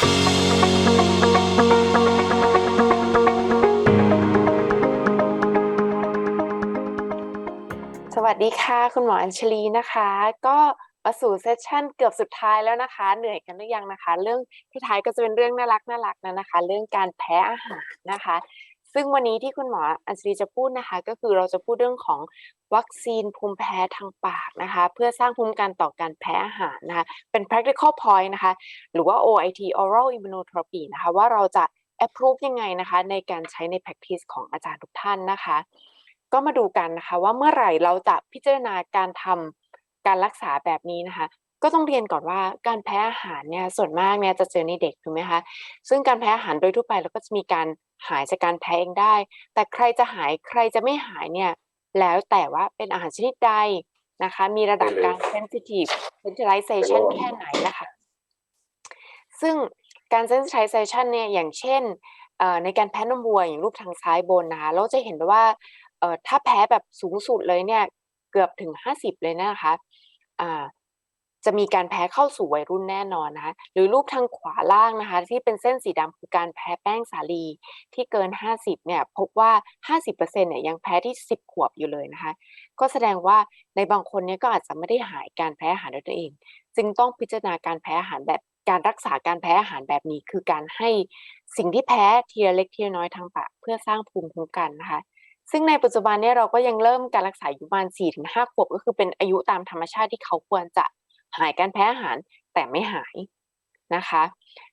สวัสดีค่ะ คุณหมออัญชลีนะคะ ก็มาสู่เซสชันเกือบสุดท้ายแล้วนะคะ เหนื่อยกันหรือยังนะคะ เรื่องที่ท้ายก็จะเป็นเรื่องน่ารักน่ารักนะนะคะ เรื่องการแพ้อาหารนะคะ ซึ่งวันนี้ที่คุณหมออัญชลีจะพูดนะคะ ก็คือเราจะพูดเรื่องของวัคซีนภูมิแพ้ทางปากนะคะ เพื่อสร้างภูมิคุ้มกันต่อการแพ้อาหารนะคะ เป็น practical point นะคะ หรือว่า OIT oral immunotherapy นะคะ ว่าเราจะ approve ยังไงนะคะ ในการใช้ใน practice ของอาจารย์ทุกท่านนะคะ ก็มาดูกันนะคะว่าเมื่อไหร่เราจะพิจารณาการทำการรักษาแบบนี้นะคะ ก็ต้องเรียนก่อนว่าการแพ้อาหารเนี่ยส่วนมากเนี่ยจะเจอในเด็กถูกไหมคะซึ่งการแพ้อาหารโดยทั่วไปเราก็จะมีการหายจากการแพ้เองได้ แต่ใครจะหายใครจะไม่หายเนี่ยแล้วแต่ว่าเป็นอาหารชนิดใดนะคะ มีระดับการ sensitive sensitization แค่ไหนนะคะซึ่งการ sensitization เนี่ยอย่างเช่นเอ่อในการแพ้นมวัวอย่างรูปทางซ้ายบนนะคะเราจะเห็นได้ว่าเอ่อถ้าแพ้แบบสูงสุดเลยเนี่ยเกือบถึง 50 เลยนะคะอ่า จะมีการแพ้เข้าสู่วัยรุ่นแน่นอนนะคะหรือรูปทางขวาล่างนะคะ ที่เป็นเส้นสีดำคือการแพ้แป้งสาลีที่เกิน 50เนี่ยพบว่า 50%เนี่ยยังแพ้ที่ 10 ขวบอยู่เลยนะคะ ก็แสดงว่าในบางคนเนี่ยก็อาจจะไม่ได้หายการแพ้อาหารด้วยตัวเอง จึงต้องพิจารณาการแพ้อาหารแบบการรักษาการแพ้อาหารแบบนี้ คือการให้สิ่งที่แพ้ทีละเล็กทีละน้อยทางปากเพื่อสร้างภูมิคุ้มกันนะคะซึ่งในปัจจุบันเนี่ยเราก็ยังเริ่มการรักษาอยู่ประมาณ4-5ขวบก็คือเป็นอายุตามธรรมชาติที่เขาควรจะ หายการแพ้อาหารแต่ไม่หายนะคะ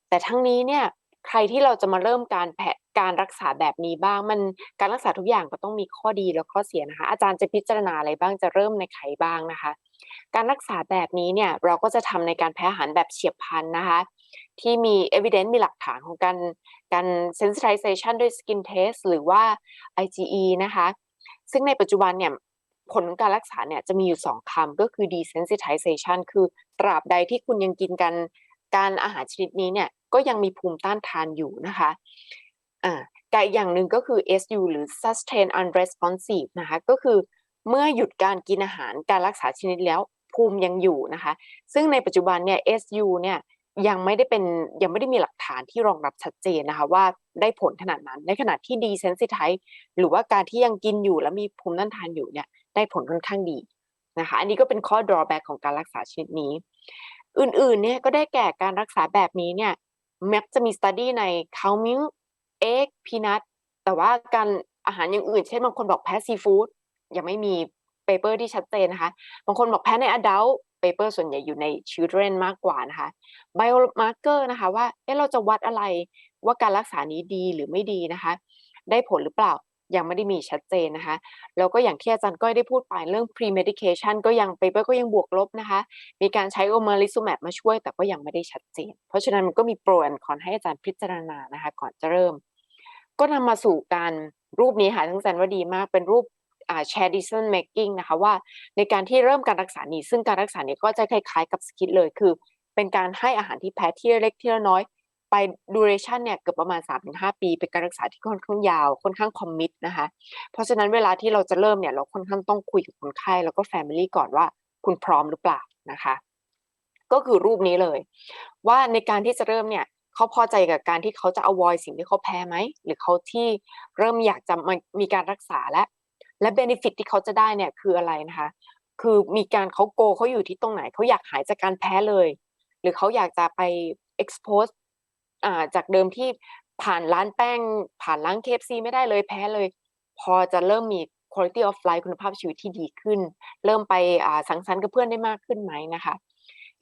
แต่ทั้งนี้เนี่ยใครที่เราจะมาเริ่มการแพการรักษาแบบนี้บ้างมันการรักษาทุกอย่างก็ต้องมีข้อดีและข้อเสียนะคะ อาจารย์จะพิจารณาอะไรบ้างจะเริ่มในใครบ้างนะคะ การรักษาแบบนี้เนี่ยเราก็จะทำในการแพ้อาหารแบบเฉียบพลันนะคะ ที่มี evidence มีหลักฐานของการการ sensitization ด้วย skin test หรือว่า IgE นะคะ ซึ่งในปัจจุบันเนี่ย ผลของการรักษาเนี่ยจะมีอยู่2คำก็คือ desensitization คือตราบใดที่คุณยังกินกันการอาหารชนิดนี้เนี่ยก็ยังมีภูมิต้านทานอยู่นะคะอ่ากับอีกอย่างหนึ่งก็คือ SU หรือ sustain unresponsive นะคะก็คือเมื่อหยุดการกินอาหารการรักษาชนิดแล้วภูมิยังอยู่นะคะ ซึ่งในปัจจุบันเนี่ย SU เนี่ยยังไม่ได้เป็นยังไม่ได้มีหลักฐานที่รองรับชัดเจนนะคะว่าได้ผลขนาดนั้น ในขณะที่ desensitize หรือว่าการที่ยังกินอยู่แล้วมีภูมิต้านทานอยู่เนี่ย ได้ผลค่อนข้างดีนะคะอันนี้ก็เป็นข้อ drawback ของการรักษาชนิดนี้ อื่นๆเนี่ยก็ได้แก่การรักษาแบบนี้เนี่ยมักจะมี study ใน cow milk egg peanut แต่ว่าการอาหารอย่างอื่น เช่นบางคนบอกแพ้ซีฟู้ดยังไม่มีเปเปอร์ที่ชัดเจนนะคะ บางคนบอกแพ้ใน adult เปเปอร์ส่วนใหญ่อยู่ใน children มากกว่านะคะ biomarker นะคะว่าเอ๊ะเราจะวัดอะไรว่าการรักษานี้ดีหรือไม่ดีนะคะ ได้ผลหรือเปล่า ยังไม่ได้มีชัดเจนนะคะ แล้วก็อย่างที่อาจารย์ก้อยได้พูดไปเรื่อง pre medication ก็ยังเปเปอร์ก็ยังบวกลบนะคะ มีการใช้ o m a l i z u m a b มาช่วย แต่ก็ยังไม่ได้ชัดเจน เพราะฉะนั้นมันก็มีโปรแอนคอนให้อาจารย์พิจารณานะคะ ก่อนจะเริ่ม ก็นำมาสู่การรูปนี้ค่ะทั้งแสนว่าดีมากเป็นรูปอ่า share decision making นะคะว่าในการที่เริ่มการรักษานี้ ซึ่งการรักษานี้ก็จะคล้ายๆกับสกิทเลยคือ เป็นการให้อาหารที่แพ้ที่เล็กที่น้อย ไป duration เนี่ยเกือบประมาณ 3-5 ปี เป็นการรักษาที่ค่อนข้างยาวค่อนข้าง commit นะคะ เพราะฉะนั้นเวลาที่เราจะเริ่มเนี่ยเราค่อนข้างต้องคุยกับคนไข้แล้วก็ family ก่อนว่าคุณพร้อมหรือเปล่านะคะ ก็คือรูปนี้เลย ว่าในการที่จะเริ่มเนี่ยเขาพอใจกับการที่เขาจะ avoid สิ่งที่เขาแพ้ไหม หรือเขาที่เริ่มอยากจะมามีการรักษาและ และ benefit ที่เขาจะได้เนี่ยคืออะไรนะคะ คือมีการเขาโกเขาอยู่ที่ตรงไหนเขาอยากหายจากการแพ้เลย หรือเขาอยากจะไป expose จากเดิมที่ผ่านร้านแป้ง ผ่านร้าน KFC ไม่ได้เลยแพ้เลย พอจะเริ่มมี quality of life คุณภาพชีวิตที่ดีขึ้น เริ่มไปสังสรรค์กับเพื่อนได้มากขึ้นไหมนะคะ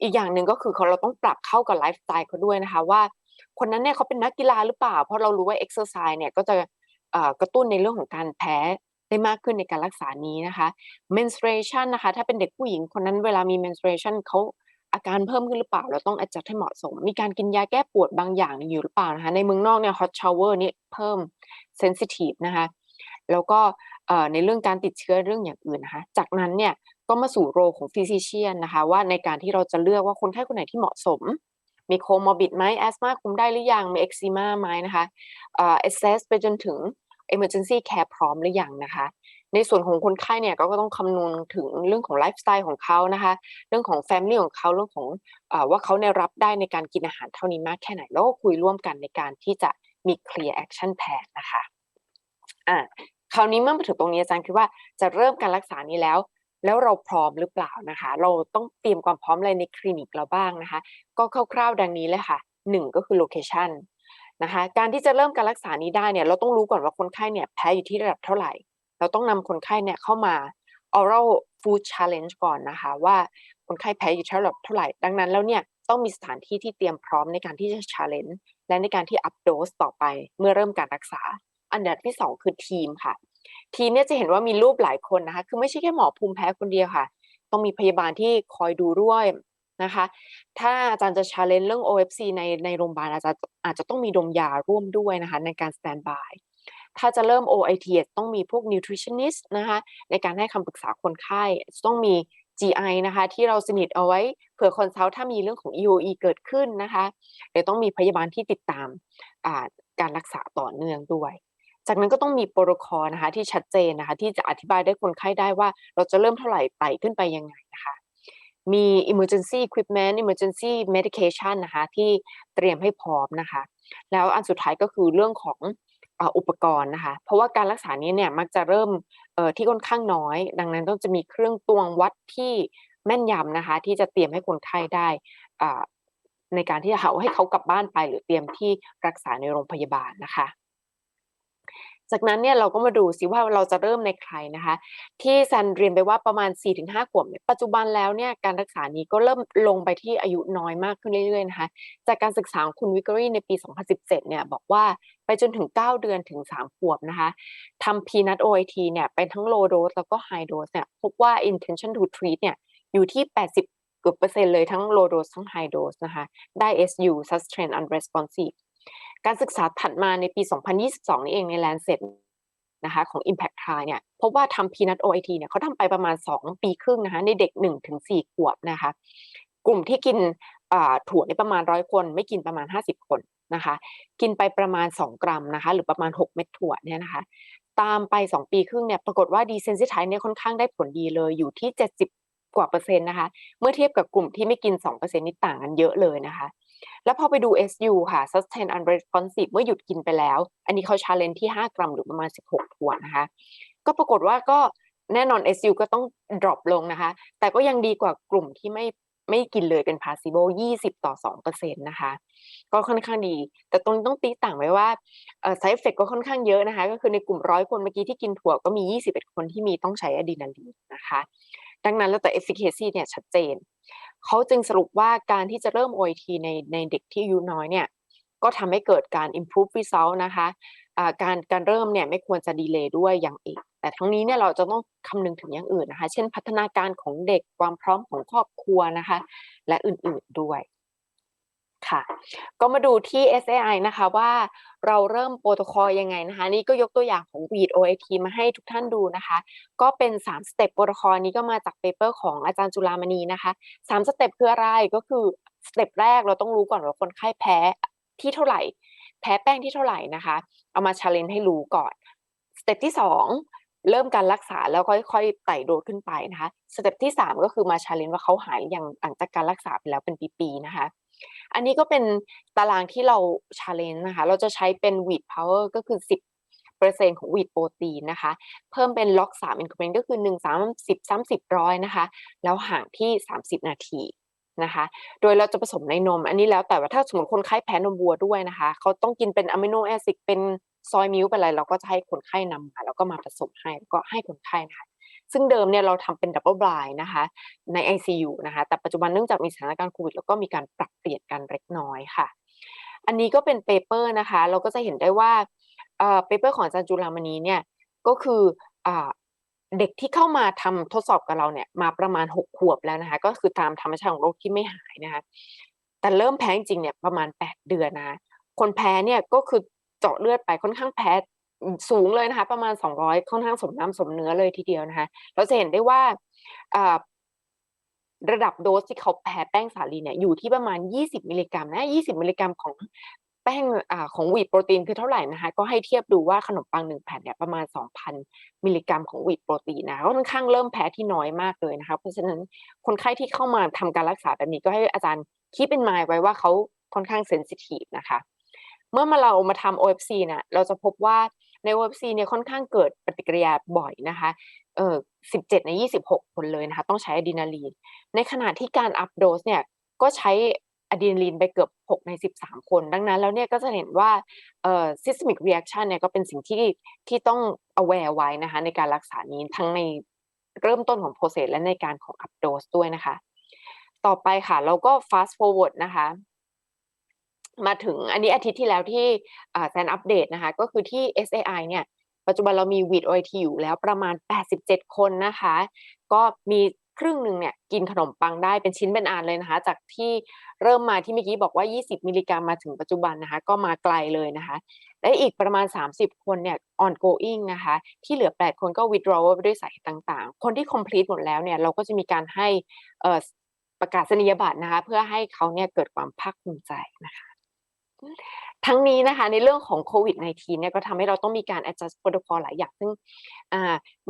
อีกอย่างหนึ่งก็คือเราต้องปรับเข้ากับไลฟ์สไตล์เขาด้วยนะคะว่า คนนั้นเนี่ยเขาเป็นนักกีฬาหรือเปล่า เพราะเรารู้ว่า exercise เนี่ยก็จะกระตุ้นในเรื่องของการแพ้ได้มากขึ้นในการรักษานี้นะคะ menstruation นะคะ ถ้าเป็นเด็กผู้หญิงคนนั้นเวลามี menstruation เขา อาการเพิ่มขึ้นหรือเปล่า เราต้อง adjust ให้เหมาะสม มีการกินยาแก้ปวดบางอย่างอยู่หรือเปล่านะคะในเมืองนอกเนี่ย hot shower นี่เพิ่ม sensitive นะคะแล้วก็ในเรื่องการติดเชื้อเรื่องอย่างอื่นนะคะจากนั้นเนี่ยก็มาสู่โรของ physician นะคะว่าในการที่เราจะเลือกว่าคนไข้คนไหนที่เหมาะสม มี comorbid ไหม asthma คุมได้หรือยังมี eczema ไหมนะคะเอ่อ assess ไปจนถึง emergency care พร้อมหรือยังนะคะ ในส่วนของคนไข้เนี่ยก็ต้องคำนวณถึงเรื่องของไลฟ์สไตล์ของเขานะคะ เรื่องของแฟมิลี่ของเขาเรื่องของอว่าเขาเนี่ยรับได้ในการกินอาหารเท่านี้มากแค่ไหน แล้วก็คุยร่วมกันในการที่จะมี clear action plan นะคะอ่าคราวนี้เมื่อมาถึงตรงนี้อาจารย์คิดว่าจะเริ่มการรักษานี้แล้วแล้วเราพร้อมหรือเปล่านะคะ เราต้องเตรียมความพร้อมอะไรในคลินิกเราบ้างนะคะ ก็คร่าวๆดังนี้เลยค่ะหนึ่งก็คือโลเคชันนะคะการที่จะเริ่มการรักษานี้ได้เนี่ยเราต้องรู้ก่อนว่าคนไข้เนี่ยแพ้อยู่ที่ระดับเท่าไหร่ เราต้องนำคนไข้เนี่ยเข้ามา oral food challenge ก่อนนะคะ ว่าคนไข้แพ้อยู่ที่ระดับเท่าไหร่ ดังนั้นแล้วเนี่ยต้องมีสถานที่ที่เตรียมพร้อมในการที่จะ challenge และในการที่ up dose ต่อไปเมื่อเริ่มการรักษา อันดับที่สองคือทีมค่ะ ทีมเนี่ยจะเห็นว่ามีรูปหลายคนนะคะ คือไม่ใช่แค่หมอภูมิแพ้คนเดียวค่ะ ต้องมีพยาบาลที่คอยดูด้วยนะคะ ถ้าอาจารย์จะ challenge เรื่อง OFC ในในโรงพยาบาลอาจจะอาจจะต้องมีดมยาร่วมด้วยนะคะในการ stand by ถ้าจะเริ่ม OIT ต้องมีพวก nutritionist นะคะในการให้คำปรึกษาคนไข้ต้องมี GI นะคะที่เราสนิทเอาไว้เผื่อคอนซัลท์ถ้ามีเรื่องของ EOE เกิดขึ้นนะคะเดี๋ยวต้องมีพยาบาลที่ติดตามการรักษาต่อเนื่องด้วย จากนั้นก็ต้องมีโปรโตคอลนะคะที่ชัดเจนนะคะที่จะอธิบายได้คนไข้ได้ว่าเราจะเริ่มเท่าไหร่ไต่ขึ้นไปยังไงนะคะมี emergency equipment emergency medication นะคะที่เตรียมให้พร้อมนะคะ แล้วอันสุดท้ายก็คือเรื่องของ อุปกรณ์นะคะ เพราะว่าการรักษานี้เนี่ยมักจะเริ่มที่ค่อนข้างน้อย ดังนั้นต้องจะมีเครื่องตวงวัดที่แม่นยำนะคะ ที่จะเตรียมให้คนไข้ได้ในการที่จะเอาให้เขากลับบ้านไป หรือเตรียมที่รักษาในโรงพยาบาลนะคะ จากนั้นเนี่ยเราก็มาดูซิว่าเราจะเริ่มในใครนะคะ ที่ซันเรียนไปว่าประมาณ 4-5 ขวบเนี่ยปัจจุบันแล้วเนี่ยการรักษานี้ก็เริ่มลงไปที่อายุน้อยมากขึ้นเรื่อยๆนะคะ จากการศึกษาของคุณวิกอรี่ในปี 2017 เนี่ยบอกว่าไปจนถึง 9 เดือนถึง 3 ขวบนะคะทำ peanut OIT เนี่ยเป็นทั้ง low dose แล้วก็ high dose เนี่ยพบว่า intention to treat เนี่ยอยู่ที่ 80เกือบเปอร์เซ็นต์เลยทั้ง low dose ทั้ง high dose นะคะได้ SU sustained unresponsive การศึกษาถัดมาในปี 2022 นี่เองใน Lancet นะคะของ Impact t r i เนี่ยพบว่าทำ Peanut OIT เนี่ยเขาทำไปประมาณ 2 ปีครึ่งนะคะในเด็ก 1-4 ขวบนะคะ กลุ่มที่กินถั่วในประมาณร้อยคน ไม่กินประมาณ 50 คนนะคะ กินไปประมาณ 2 กรัมนะคะ หรือประมาณ 6 เม็ดถั่วเนี่ยนะคะ ตามไป 2 ปีครึ่งเนี่ยปรากฏว่าดีเซนซิ t i เนี่ยค่อนข้างได้ผลดีเลยอยู่ที่ 70 กว่าเปอร์เซ็นต์นะคะ เมื่อเทียบกับกลุ่มที่ไม่กิน 2%นี่ต่างกันเยอะเลยนะคะ แล้วพอไปดู SU ค่ะ sustain unresponsive เมื่อหยุดกินไปแล้ว อันนี้เขา challenge ที่ 5 กรัมหรือประมาณ 16ถั่วนะคะ ก็ปรากฏว่าก็แน่นอน SU ก็ต้อง drop ลงนะคะ แต่ก็ยังดีกว่ากลุ่มที่ไม่ไม่กินเลยเป็น placebo 20 ต่อ2%นต์นะคะ ก็ค่อนข้างดี แต่ตรงนี้ต้องตีต่างไว้ว่า side effect ก็ค่อนข้างเยอะนะคะ ก็คือในกลุ่มร้อยคนเมื่อกี้ที่กินถั่วก็มี 21 คนที่มีต้องใช้อะดรีนาลีนนะคะ ดังนั้นแล้วแต่ efficacy เนี่ยชัดเจน เขาจึงสรุปว่าการที่จะเริ่ม OIT ในในเด็กที่อายุน้อยเนี่ยก็ทำให้เกิดการ improve result นะคะการการเริ่มเนี่ยไม่ควรจะดีเลย์ด้วยอย่างเอกแต่ทั้งนี้เนี่ยเราจะต้องคำนึงถึงอย่างอื่นนะคะ เช่นพัฒนาการของเด็กความพร้อมของครอบครัวนะคะ และอื่นๆด้วย ค่ะ ก็มาดูที่ SAI นะคะว่าเราเริ่มโปรโตคอลยังไงนะคะ นี่ก็ยกตัวอย่างของ Weed OIT มาให้ทุกท่านดูนะคะ ก็เป็น3สเต็ปโปรโตคอลนี้ก็มาจากเปเปอร์ของอาจารย์จุลามณีนะคะ3สเต็ปคืออะไรก็คือสเต็ปแรกเราต้องรู้ก่อนว่าคนไข้แพ้ที่เท่าไหร่ แพ้แป้งที่เท่าไหร่นะคะ เอามาชาเลนจ์ให้รู้ก่อนสเต็ปที่ 2 เริ่มการรักษาแล้วค่อยๆไต่โดดขึ้นไปนะคะสเต็ปที่ 3 ก็คือมาชาเลนจ์ว่าเขาหายอย่างหลังจากการรักษาไปแล้วเป็นปีๆนะคะ อันนี้ก็เป็นตารางที่เราชาเลนจ์นะคะ เราจะใช้เป็น wheat power ก็คือ 10เปอร์เซ็นต์ของ wheat โปรตีนนะคะ เพิ่มเป็น log 3 increment ก็คือ 1 30 30ร้อยนะคะ แล้วห่างที่ 30 นาทีนะคะ โดยเราจะผสมในนม อันนี้แล้วแต่ว่าถ้าสมมติคนไข้แพ้นมวัวด้วยนะคะ เขาต้องกินเป็นอะมิโนแอซิดเป็นซอยมิลเป็นอะไร เราก็จะให้คนไข้นำมาแล้วก็มาผสมให้แล้วก็ให้คนไข้นะคะ ซึ่งเดิมเนี่ยเราทำเป็นดับเบิลบลายนะคะใน ICU นะคะ แต่ปัจจุบันเนื่องจากมีสถานการณ์โควิดแล้วก็มีการปรับเปลี่ยนกันเล็กน้อยค่ะ อันนี้ก็เป็นเปเปอร์นะคะ เราก็จะเห็นได้ว่าเปเปอร์ของอาจารย์จุลามณีเนี่ยก็คืออเด็กที่เข้ามาทำทดสอบกับเราเนี่ยมาประมาณ 6 ขวบแล้วนะคะ ก็คือตามธรรมชาติของโรคที่ไม่หายนะคะ แต่เริ่มแพ้จริงเนี่ยประมาณ 8 เดือนนะคนแพ้เนี่ยก็คือเจาะเลือดไปค่อนข้างแพ้ สูงเลยนะคะประมาณ 200 ค่อนข้างสมน้ำสมเนื้อเลยทีเดียวนะคะเราจะเห็นได้ว่าระดับโดสที่เขาแพ้แป้งสาลีเนี่ยอยู่ที่ประมาณ 20 มิลลิกรัมนะ 20 มิลลิกรัมของแป้งอของวีทโปรตีนคือเท่าไหร่นะคะก็ให้เทียบดูว่าขนมปังหนึ่งแผ่นเนี่ยประมาณ 2,000 มิลลิกรัมของวีทโปรตีนนะก็ค่อนข้างเริ่มแพ้ที่น้อยมากเลยนะคะเพราะฉะนั้นคนไข้ที่เข้ามาทำการรักษาแบบนี้ก็ให้อาจารย์คิดเป็นมายไว้ว่าเขาค่อนข้างเซนซิทีฟนะคะ เมื่อมาเรามาทำ OFC นี่ยเราจะพบว่า ใน OFC เนี่ยค่อนข้างเกิดปฏิกิริยาบ่อยนะคะเออ17 ใน 26 คนเลยนะคะต้องใช้อะดรีนาลีน ในขณะที่การอัพโดสเนี่ยก็ใช้อะดรีนาลีนไปเกือบ 6 ใน 13 คน ดังนั้นแล้วเนี่ยก็จะเห็นว่าเอ่อ systemic reaction เนี่ยก็เป็นสิ่งที่ที่ต้อง aware ไว้นะคะในการรักษานี้ทั้งในเริ่มต้นของ process และในการของ up dose ด้วยนะคะ ต่อไปค่ะเราก็ fast forward นะคะ มาถึงอันนี้อาทิตย์ที่แล้วที่แซนอัปเดตนะคะ ก็คือที่ SAI เนี่ยปัจจุบันเรามีวีด OIT อยู่แล้วประมาณ 87 คนนะคะ ก็มีครึ่งหนึ่งเนี่ยกินขนมปังได้เป็นชิ้นเป็นอันเลยนะคะ จากที่เริ่มมาที่เมื่อกี้บอกว่า 20 มิลลิกรัมมาถึงปัจจุบันนะคะ ก็มาไกลเลยนะคะ และอีกประมาณ 30 คนเนี่ย ongoing นะคะ ที่เหลือ 8 คนก็ withdraw ไปด้วยสาเหตุต่างๆ คนที่ complete หมดแล้วเนี่ยเราก็จะมีการให้ประกาศนียบัตรนะคะ เพื่อให้เขาเนี่ยเกิดความภาคภูมิใจนะคะ ทั้งนี้นะคะในเรื่องของโควิด -19 เนี่ยก็ทำให้เราต้องมีการ adjust protocol หลายอย่าง ซึ่ง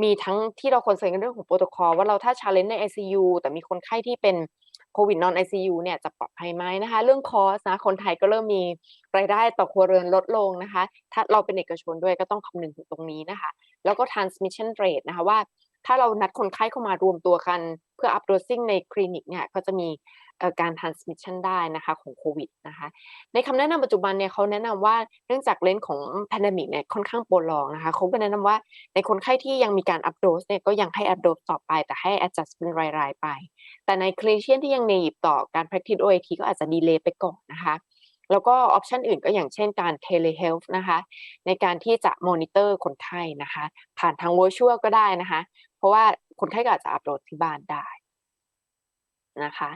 มีทั้งที่เราคอนเซิร์นกันเรื่องของโปรโตคอลว่าเราถ้า challenge ใน ICU แต่มีคนไข้ที่เป็นโควิดนอน ICU เนี่ยจะปลอดภัยไหมนะคะ เรื่องคอสนะคนไทยก็เริ่มมีรายได้ต่อครัวเรือนลดลงนะคะ ถ้าเราเป็นเอกชนด้วยก็ต้องคำนึงถึงตรงนี้นะคะ แล้วก็ transmission rate นะคะว่าถ้าเรานัดคนไข้เข้ามารวมตัวกัน เพื่อ updosing ในคลินิกเนี่ยก็จะมี การ transmission ได้นะคะของโควิดนะคะในคำแนะนำปัจจุบันเนี่ยเขาแนะนำว่าเนื่องจากเลนส์ของ pandemic เนี่ยค่อนข้างโปรลองนะคะเขาก็แนะนำว่าในคนไข้ที่ยังมีการ updose เนี่ยก็ยังให้ updose ต่อไป แต่ให้ adjust เป็นรายๆไป แต่ในคลิเชียนที่ยังในยีบต่อการ practice OAT ก็อาจจะดีเลย์ไปก่อนนะคะแล้วก็ออปชันอื่นก็อย่างเช่นการ telehealth นะคะ ในการที่จะมอนิเตอร์คนไข้นะคะ ผ่านทาง virtual ก็ได้นะคะ เพราะว่าคนไข้ก็อาจจะอัปโหลดที่บ้านได้นะคะ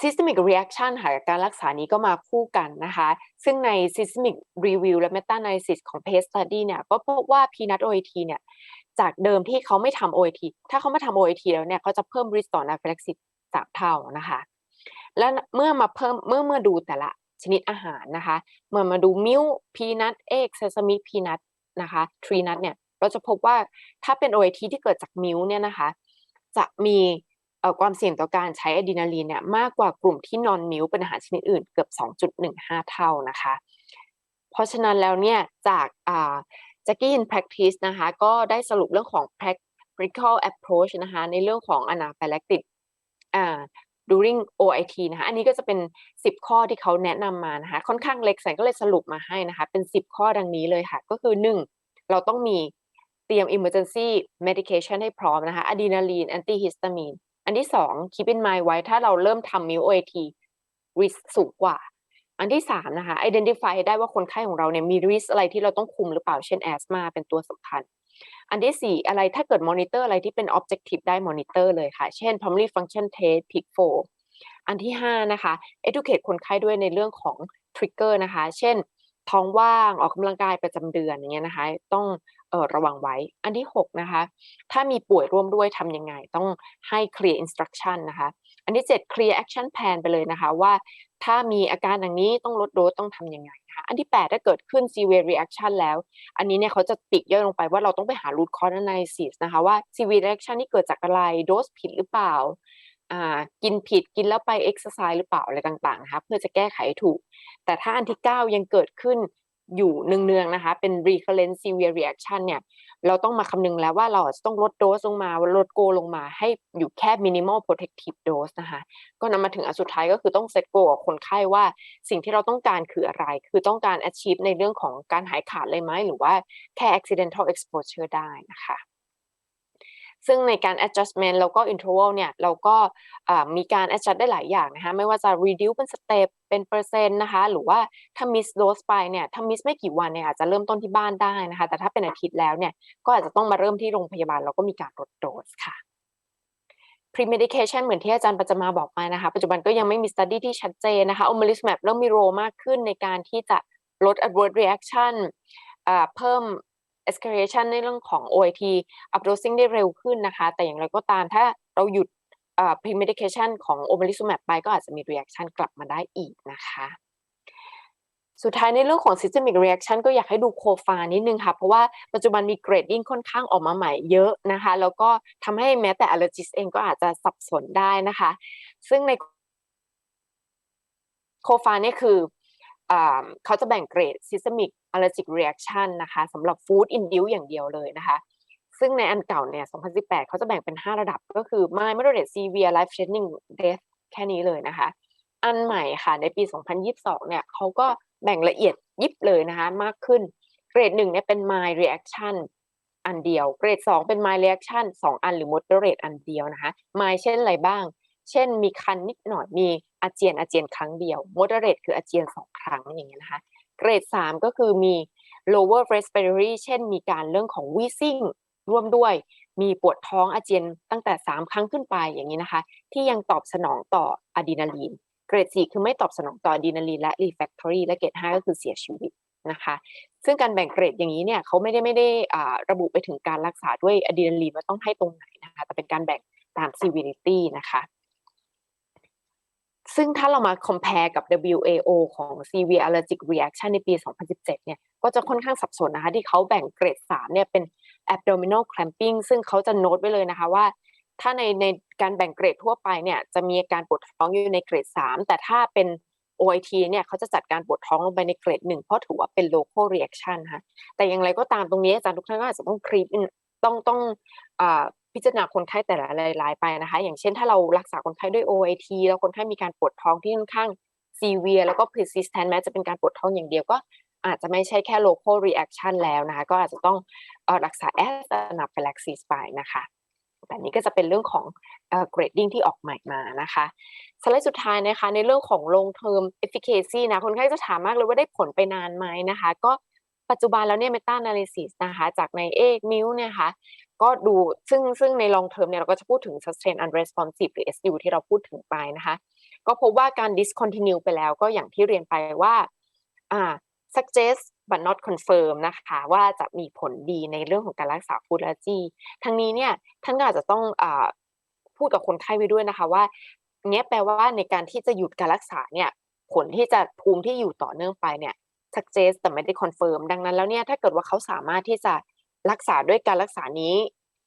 systemic reaction ค่ะการรักษานี้ก็มาคู่กันนะคะ ซึ่งใน systemic review และ meta analysis ของ case study เนี่ย ก็พบว่า peanut OAT เนี่ย จากเดิมที่เขาไม่ทำ OAT ถ้าเขามาทำ OAT แล้วเนี่ย เขาจะเพิ่ม risk ต่อ anaphylaxis สามเท่านะคะ และเมื่อมาเพิ่มเมื่อเมื่อดูแต่ละชนิดอาหารนะคะ เมื่อมาดูมิลพีนัทเอ็กเซซามิพีนัทนะคะทรีนัทเนี่ย เราจะพบว่าถ้าเป็น OAT ที่เกิดจากมิลเนี่ยนะคะ จะมี ความเสี่ยงต่อการใช้อะดรีนาลีนเนี่ยมากกว่ากลุ่มที่นอนมิลเป็นอาหารชนิดอื่นเกือบ 2.15 เท่านะคะ เพราะฉะนั้นแล้วเนี่ยจากจ็กกี้อิน practice นะคะก็ได้สรุปเรื่องของ practical approach นะคะในเรื่องของ anaphylactic during OIT นะคะอันนี้ก็จะเป็น 10 ข้อที่เขาแนะนำมานะคะค่อนข้างเล็กแสนก็เลยสรุปมาให้นะคะเป็น 10 ข้อดังนี้เลยค่ะ ก็คือ 1. เราต้องมีเตรียม emergency medication ให้พร้อมนะคะอะดรีนาลีน antihistamine อันที่2 keep in mind ไว้ถ้าเราเริ่มทำ MIL OAT risk สูงกว่า อันที่3นะคะ identify ได้ว่าคนไข้ของเราเนี่ยมี risk อะไรที่เราต้องคุมหรือเปล่า เช่น asthma เป็นตัวสำคัญ อันที่4อะไรถ้าเกิด monitor อะไรที่เป็น objective ได้ monitor เลยค่ะ เช่น pulmonary function test PIC4 อันที่5นะคะ educate คนไข้ด้วยในเรื่องของ trigger นะคะ เช่นท้องว่างออกกำลังกายประจำเดือนอย่างเงี้ยนะคะ ต้อง ระวังไว้ อันที่ 6 นะคะ ถ้ามีป่วยร่วมด้วยทำยังไง ต้องให้ clear instruction นะคะ อันที่ 7 clear action plan ไปเลยนะคะว่าถ้ามีอาการอย่างนี้ต้องลดโดสต้องทำยังไงนะคะ อันที่ 8 ถ้าเกิดขึ้น severe reaction แล้ว อันนี้เนี่ยเขาจะติกย่อยลงไปว่าเราต้องไปหา root cause analysis นะคะว่า severe reaction นี่เกิดจากอะไร โดสผิดหรือเปล่าอ่ากินผิดกินแล้วไป exercise หรือเปล่าอะไรต่างๆนะคะเพื่อจะแก้ไขถูก แต่ถ้าอันที่ 9 ยังเกิดขึ้น อยู่เนืองๆนะคะ เป็น recurrent severe reaction เนี่ย เราต้องมาคำนึงแล้วว่าเราจะต้องลดโดสลงมาลดโกลงมาให้อยู่แค่ minimal protective dose นะคะ ก็นำมาถึงอันสุดท้ายก็คือต้องเซตโกกับคนไข้ว่าสิ่งที่เราต้องการคืออะไร คือต้องการ achieve ในเรื่องของการหายขาดเลยไหมหรือว่าแค่ accidental exposure ได้นะคะ ซึ่งในการ adjustment แล้วก็ interval เนี่ยเราก็มีการ adjust ได้หลายอย่างนะคะไม่ว่าจะ reduce เป็น step เป็นเปอร์เซ็นต์นะคะหรือว่าถ้า miss dose ไปเนี่ยถ้า miss ไม่กี่วันเนี่ยอาจจะเริ่มต้นที่บ้านได้นะคะ แต่ถ้าเป็นอาทิตย์แล้วเนี่ยก็อาจจะต้องมาเริ่มที่โรงพยาบาลแล้วก็มีการลดโดสค่ะ pre-medication เหมือนที่อาจารย์ปัจมาบอกไปนะคะ ปัจจุบันก็ยังไม่มี study ที่ชัดเจนนะคะ omalizumab เริ่มมีโรมากขึ้นในการที่จะลด adverse reaction เพิ่ม escalation ในเรื่องของ OIT updosing ได้เร็วขึ้นนะคะ แต่อย่างไรก็ตามถ้าเราหยุด pre-medication ของ omalizumab ไปก็อาจจะมี reaction กลับมาได้อีกนะคะสุดท้ายในเรื่องของ systemic reaction ก็อยากให้ดูโคฟานิดนึงค่ะ เพราะว่าปัจจุบันมี grading ค่อนข้างออกมาใหม่เยอะนะคะ แล้วก็ทำให้แม้แต่ allergist เองก็อาจจะสับสนได้นะคะ ซึ่งในโคฟาเนี่ยคือ เขาจะแบ่งเกรด systemic allergic reaction นะคะสำหรับ food induce อย่างเดียวเลยนะคะ ซึ่งในอันเก่าเนี่ย 2018 เขาจะแบ่งเป็น 5 ระดับก็คือ mild moderate severe life threatening death แค่นี้เลยนะคะ อันใหม่ค่ะในปี 2022 เนี่ยเขาก็แบ่งละเอียดยิบเลยนะคะมากขึ้น เกรดหนึ่งเนี่ยเป็น mild reaction อันเดียว เกรด 2 เป็น mild reaction 2 อันหรือ moderate อันเดียวนะคะ mild เช่นอะไรบ้าง เช่นมีคันนิดหน่อยมีอาเจียนอาเจียนครั้งเดียว moderate คืออาเจียน2ครั้งอย่างเงี้ยนะคะเกรด3ก็คือมี lower respiratory เช่นมีการเรื่องของ wheezing ร่วมด้วย มีปวดท้องอาเจียนตั้งแต่ 3 ครั้งขึ้นไปอย่างนี้นะคะ ที่ยังตอบสนองต่ออะดรีนาลีน เกรด 4 คือไม่ตอบสนองต่ออะดรีนาลีนและ refractory และเกรด 5 ก็คือเสียชีวิตนะคะ ซึ่งการแบ่งเกรดอย่างนี้เนี่ยเขาไม่ได้ไม่ได้ระบุไปถึงการรักษาด้วยอะดรีนาลีนว่าต้องให้ตรงไหนนะคะ แต่เป็นการแบ่งตาม severity นะคะ ซึ่งถ้าเรามา compare กับ WAO ของ severe allergic reaction ในปี 2017 เนี่ย ก็จะค่อนข้างสับสนนะคะ ที่เขาแบ่งเกรด 3 เนี่ยเป็น abdominal cramping ซึ่งเขาจะโน้ตไว้เลยนะคะว่า ถ้าในในการแบ่งเกรดทั่วไปเนี่ย จะมีอาการปวดท้องอยู่ในเกรด 3 แต่ถ้าเป็น OIT เนี่ยเขาจะจัดการปวดท้องลงไปในเกรดหนึ่งเพราะถือว่าเป็น local reaction ค่ะ แต่อย่างไรก็ตามตรงนี้อาจารย์ทุกท่านก็อาจจะต้องคลิปต้องต้อง พิจารณาคนไข้แต่ละรายไปนะคะ อย่างเช่นถ้าเรารักษาคนไข้ด้วย OIT แล้วคนไข้มีการปวดท้องที่ค่อนข้าง severe แล้วก็ persistent แม้จะเป็นการปวดท้องอย่างเดียวก็อาจจะไม่ใช่แค่ local reaction แล้วนะคะ ก็อาจจะต้องรักษา as anaphylaxis ไปนะคะแต่นี้ก็จะเป็นเรื่องของ grading ที่ออกใหม่มานะคะสไลด์สุดท้ายนะคะ ในเรื่องของ long term efficacy นะคนไข้จะถามมากเลยว่าได้ผลไปนานไหมนะคะ ก็ ปัจจุบันแล้วเนี่ย meta analysis นะคะ จากในเอกมิวเนี่ยค่ะก็ดูซึ่งซึ่งใน long term เนี่ยเราก็จะพูดถึง sustain unresponsive หรือ SU ที่เราพูดถึงไปนะคะ ก็พบว่าการ discontinue ไปแล้วก็อย่างที่เรียนไปว่าอ่า suggest but not confirm นะคะว่าจะมีผลดีในเรื่องของการรักษาฟูดอลจีทั้งนี้เนี่ยท่านก็อาจจะต้องอพูดกับคนไข้ไว้ด้วยนะคะว่าเนี้ยแปลว่าในการที่จะหยุดการรักษาเนี่ยผลที่จะภูมิที่อยู่ต่อเนื่องไปเนี่ย suggest แต่ไม่ได้ confirm ดังนั้นแล้วเนี่ยถ้าเกิดว่าเขาสามารถที่จะรักษาด้วยการรักษานี้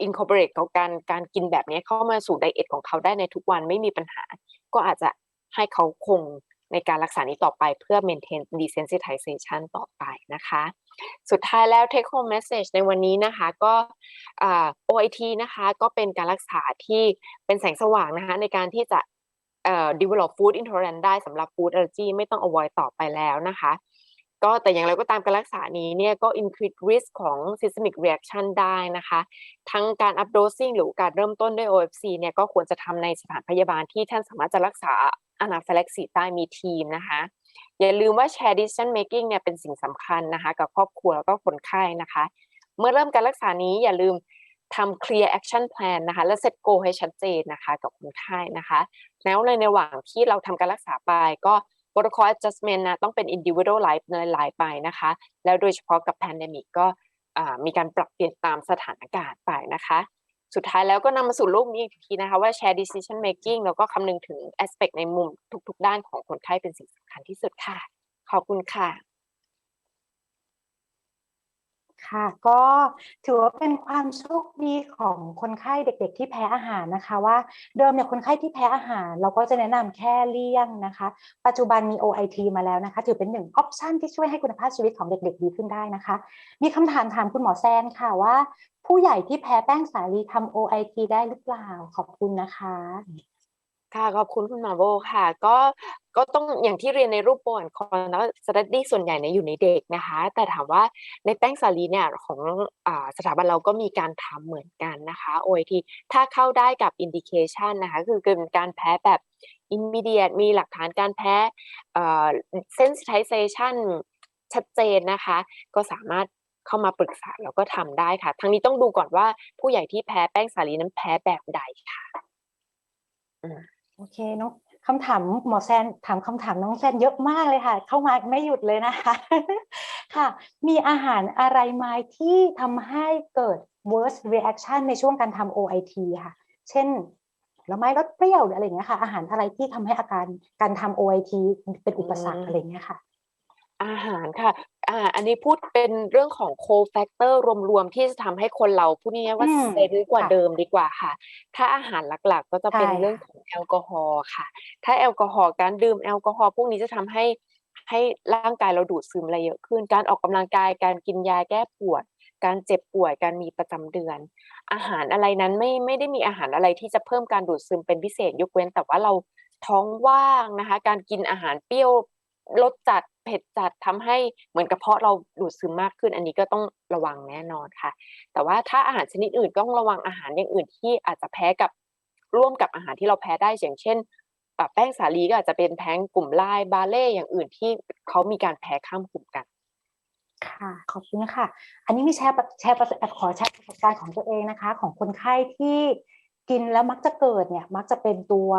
incorporate กับการการกินแบบนี้เข้ามาสู่ไดเอทของเขาได้ในทุกวันไม่มีปัญหา ก็อาจจะให้เขาคงในการรักษานี้ต่อไปเพื่อ maintain desensitization ต่อไปนะคะ สุดท้ายแล้ว take home message ในวันนี้นะคะก็ OIT นะคะก็เป็นการรักษาที่เป็นแสงสว่างนะคะในการที่จะ develop food intolerance ได้สำหรับ food allergy ไม่ต้อง avoid ต่อไปแล้วนะคะ ก็แต่อย่างไรก็ตามการรักษานี้เนี่ยก็ increase risk ของ systemic reaction ได้นะคะ ทั้งการ updosing หรือการเริ่มต้นด้วย OFC เนี่ยก็ควรจะทำในสถานพยาบาลที่ท่านสามารถจะรักษาอนาฟิลักซิสได้มีทีมนะคะ อย่าลืมว่า share decision making เนี่ยเป็นสิ่งสำคัญนะคะกับครอบครัวแล้วก็คนไข้นะคะ เมื่อเริ่มการรักษานี้อย่าลืมทำ clear action plan นะคะและ set goal ให้ชัดเจนนะคะกับคนไข้นะคะ แล้วในระหว่างที่เราทำการรักษาไปก็ protocol adjustment นะต้องเป็น individual life ในหลายไปนะคะ แล้วโดยเฉพาะกับ pandemic ก็มีการปรับเปลี่ยนตามสถานการณ์ไปนะคะ สุดท้ายแล้วก็นำมาสู่รูปนี้อีกทีนะคะว่า share decision making แล้วก็คำนึงถึง aspect ในมุมทุก ๆ ด้านของคนไข้เป็นสิ่งสำคัญที่สุดค่ะ ขอบคุณค่ะ ค่ะก็ถือว่าเป็นความโชคดีของคนไข้เด็ก ๆ ที่แพ้อาหารนะคะ ว่าเดิมเนี่ยคนไข้ที่แพ้อาหาร เราก็จะแนะนำแค่เลี่ยงนะคะ ปัจจุบันมี OIT มาแล้วนะคะ ถือเป็นหนึ่งออปชันที่ช่วยให้คุณภาพชีวิตของเด็ก ๆ ดีขึ้นได้นะคะ มีคำถามถามคุณหมอแซนค่ะว่า ผู้ใหญ่ที่แพ้แป้งสาลีทำ OIT ได้หรือเปล่าขอบคุณนะคะ ค่ะ ขอบคุณคุณหมอโบค่ะ ก็ก็ต้องอย่างที่เรียนในรูปโปรนคอนแล้วสตัดดี้ส่วนใหญ่เนี่ยอยู่ในเด็กนะคะ แต่ถามว่าในแป้งสาลีเนี่ยของอสถาบันเราก็มีการทำเหมือนกันนะคะ OIT ถ้าเข้าได้กับ indication นะคะ คือเป็นการแพ้แบบ immediate มีหลักฐานการแพ้เอ่อ sensitization ชัดเจนนะคะ ก็สามารถเข้ามาปรึกษาแล้วก็ทำได้ค่ะ ทั้งนี้ต้องดูก่อนว่าผู้ใหญ่ที่แพ้แป้งสาลีนั้นแพ้แบบใดค่ะ เคน้องคำถามหมอแซนถามคำถามน้องแซนเยอะมากเลยค่ะ เข้ามาไม่หยุดเลยนะคะ ค่ะ มีอาหารอะไรไหมที่ทำให้เกิด worst reaction ในช่วงการทำ OIT ค่ะ เช่นแล้วไม้รสเปรี้ยวหรืออะไรเงี้ยค่ะ อาหารอะไรที่ทำให้อาการการทำ OIT เป็นอุปสรรคอะไรเงี้ยค่ะ อาหารค่ะ อ่า อันนี้พูดเป็นเรื่องของ co-factor รวมๆ ที่จะทำให้คนเราพูดง่ายๆว่าอืมเซนส์กว่าค่ะ เดิมดีกว่าค่ะ ถ้าอาหารหลักๆ ก็จะเป็นใช่เรื่องค่ะ ของแอลกอฮอล์ค่ะ ถ้าแอลกอฮอล์การดื่มแอลกอฮอล์พวกนี้จะทำให้ให้ร่างกายเราดูดซึมอะไรเยอะขึ้น การออกกำลังกาย การกินยาแก้ปวด การเจ็บป่วย การมีประจำเดือน อาหารอะไรนั้นไม่ไม่ได้มีอาหารอะไรที่จะเพิ่มการดูดซึมเป็นพิเศษ ยกเว้นแต่ว่าเราท้องว่างนะคะ การกินอาหารเปรี้ยวรสจัด เผ็ดจัดทำให้เหมือนกระเพาะเราดูดซึมมากขึ้น อันนี้ก็ต้องระวังแน่นอนค่ะ แต่ว่าถ้าอาหารชนิดอื่นต้องระวังอาหารอย่างอื่นที่อาจจะแพ้กับร่วมกับอาหารที่เราแพ้ได้อย่างเช่นแป้งสาลีก็อาจจะเป็นแพ้กลุ่มไลน์บาเลย์อย่างอื่นที่เขามีการแพ้ข้ามกลุ่มกันค่ะ ขอบคุณค่ะ อันนี้มีแชร์แชร์ประสขอแชร์ประสบการณ์ของตัวเองนะคะ ของคนไข้ที่กินแล้วมักจะเกิดเนี่ย มักจะเป็นตัว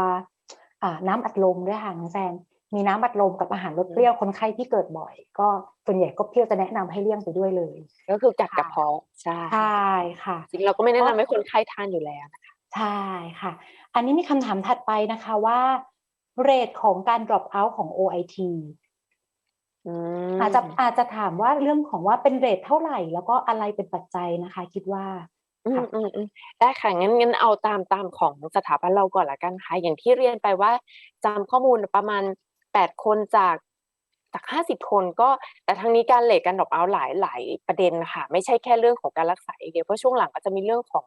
น้ำอัดลมด้วยค่ะน้องแซน มีน้ำอัดลมกับอาหารรสเปรี้ยวคนไข้ที่เกิดบ่อย ก็ส่วนใหญ่ก็เพียวจะแนะนำให้เลี่ยงไปด้วยเลย ก็คือกัดค่ะกระเพาะใช่ใช่ค่ะจริงๆเราก็ไม่แนะก็นำให้คนไข้ทานอยู่แล้วนะคะใช่ค่ะ อันนี้มีคำถามถัดไปนะคะว่าเรทของการ drop out ของ OIT อืมอาจจะอาจจะถามว่าเรื่องของว่าเป็นเรทเท่าไหร่ แล้วก็อะไรเป็นปัจจัยนะคะ คิดว่าอืมค่ะอืมอืมได้ค่ะงั้นงั้นเอาตามตามของสถาบันเราก่อนละกันค่ะอย่างที่เรียนไปว่าจำข้อมูลประมาณ แปดคนจากจากห้าสิบคนก็แต่ทั้งนี้การเลทการดรอปเอาหลายหลายประเด็นค่ะไม่ใช่แค่เรื่องของการรักษาอย่างเดียวเพราะช่วงหลังก็จะมีเรื่องของ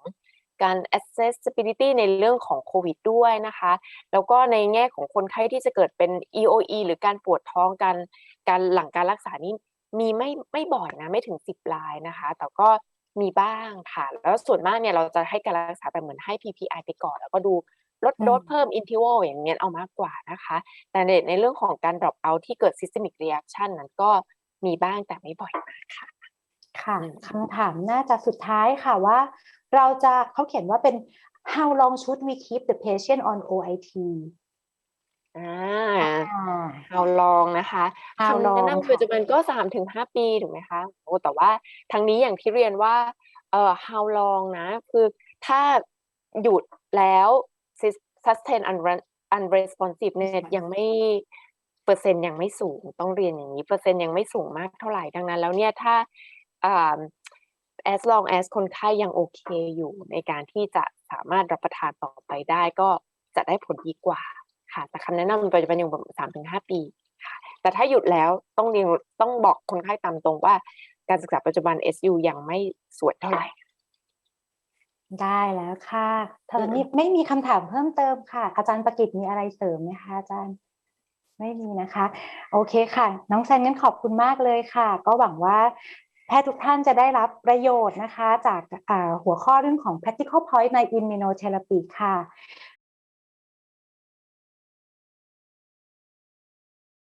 การ accessibility ในเรื่องของโควิดด้วยนะคะ แล้วก็ในแง่ของคนไข้ที่จะเกิดเป็น EOE หรือการปวดท้องการการหลังการรักษานี่มีไม่ไม่บ่อยนะไม่ถึงสิบรายนะคะ แต่ก็มีบ้างค่ะ แล้วส่วนมากเนี่ยเราจะให้การรักษาแบบเหมือนให้ PPI ไปก่อน แล้วก็ดู ลดอืมโดสเพิ่ม interval อย่างเงี้ยเอามากกว่านะคะ แต่ในในเรื่องของการ drop out ที่เกิด systemic reaction นั้นก็มีบ้างแต่ไม่บ่อยมากค่ะ ค่ะอืมคำถามน่าจะสุดท้ายค่ะว่า เราจะเขาเขียนว่าเป็น how long should we keep the patient on OIT อ่าอ่า how long นะคะ how คำแนะ long นำค่ะปัจจุบันก็สามถึงห้าปีถูกไหมคะโอ้แต่ว่าทางนี้อย่างที่เรียนว่าเอ่อ how long นะ คือถ้าหยุดแล้ว sus- sustain unre- unresponsiveness ยังไม่เปอร์เซ็นต์ยังไม่สูงต้องเรียนอย่างนี้เปอร์เซ็นต์ยังไม่สูงมากเท่าไหร่ดังนั้น แล้วเนี่ยถ้า as long as คนไข้ยังโอเคอยู่ในการที่จะสามารถรับประทานต่อไปได้ก็จะได้ผลดีกว่าค่ะ แต่คำแนะนำปัจจุบันอยู่แบบสามถึงห้าปีค่ะ แต่ถ้าหยุดแล้วต้องเรียนต้องบอกคนไข้ตามตรงว่า การศึกษาปัจจุบัน SU ยังไม่สวยเท่าไหร่ ได้แล้วค่ะตอนอืมนี้ไม่มีคำถามเพิ่มเติมค่ะ อาจารย์ประกิตมีอะไรเสริมไหมคะอาจารย์ไม่มีนะคะ โอเคค่ะ น้องแซนงั้นขอบคุณมากเลยค่ะ ก็หวังว่าแพทย์ทุกท่านจะได้รับประโยชน์นะคะ จากอ่าหัวข้อเรื่องของ practical point ใน immunotherapy ค่ะ